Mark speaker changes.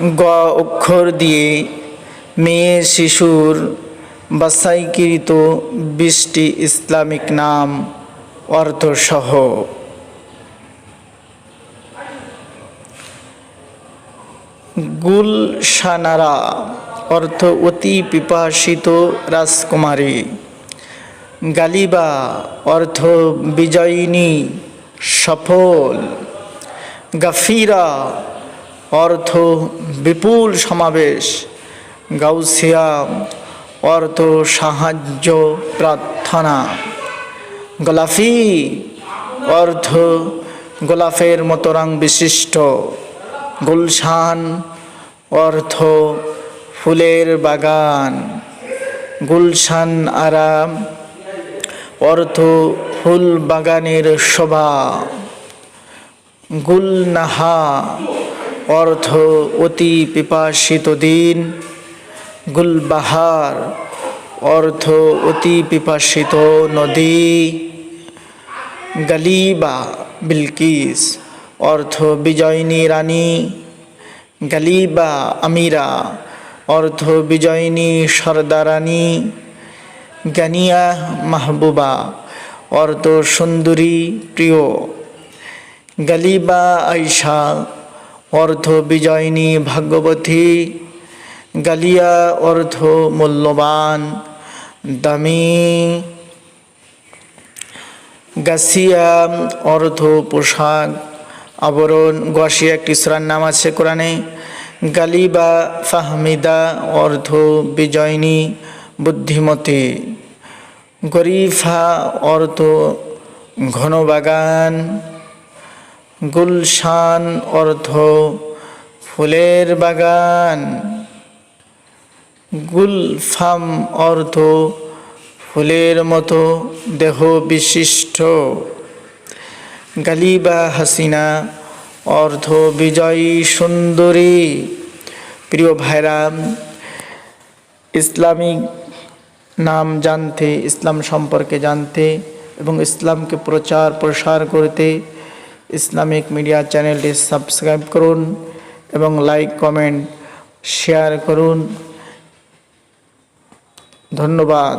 Speaker 1: গ অক্ষর দিয়ে মেয়ে শিশুর বাছাইকৃত বিশটি ইসলামিক নাম অর্থসহ গুলশানারা অর্থ অতি পিপাসিত রাজকুমারী। গালিবা অর্থ বিজয়িনী, সফল। গাফিরা অর্থ বিপুল সমাবেশ। গাউসিয়া অর্থ সাহায্য প্রার্থনা। গোলাফি অর্থ গোলাফের মতো রং বিশিষ্ট। গুলশান অর্থ ফুলের বাগান। গুলশান আরাম অর্থ ফুল বাগানের শোভা। গুলনাহা অর্থ অতি পিপাসিত দিন। গুলবাহার, অর্থ অতি পিপাসিত নদী। গালিবা, বিলকিস, অর্থ বিজয়িনী রানী। গালিবা, আমিরা, অর্থ বিজয়িনী সর্দারানী। গানিয়া, মাহবুবা, অর্থ সুন্দরী, প্রিয়। গালিবা আইসা অর্থ বিজয়িনী ভাগ্যবতী, গালিয়া অর্থ মূল্যবান, দামি, গাছিয়া অর্থ পোশাক, আবরণ গাছিয়া একটি সুরার নাম আছে কোরআনে, গালিবা ফাহমিদা অর্থ বিজয়িনী বুদ্ধিমতী, গরিফা অর্থ ঘন বাগান গুলশান অর্থ ফুলের বাগান। গুলফাম অর্থ ফুলের মতো দেহ বিশিষ্ট। গালিবা হাসিনা অর্থ বিজয়ী সুন্দরী। প্রিয় ভাইরা, ইসলামিক নাম জানতে, ইসলাম সম্পর্কে জানতে এবং ইসলামকে প্রচার প্রসার করতে ইসলামিক মিডিয়া চ্যানেলটি সাবস্ক্রাইব করুন এবং লাইক কমেন্ট শেয়ার করুন। ধন্যবাদ।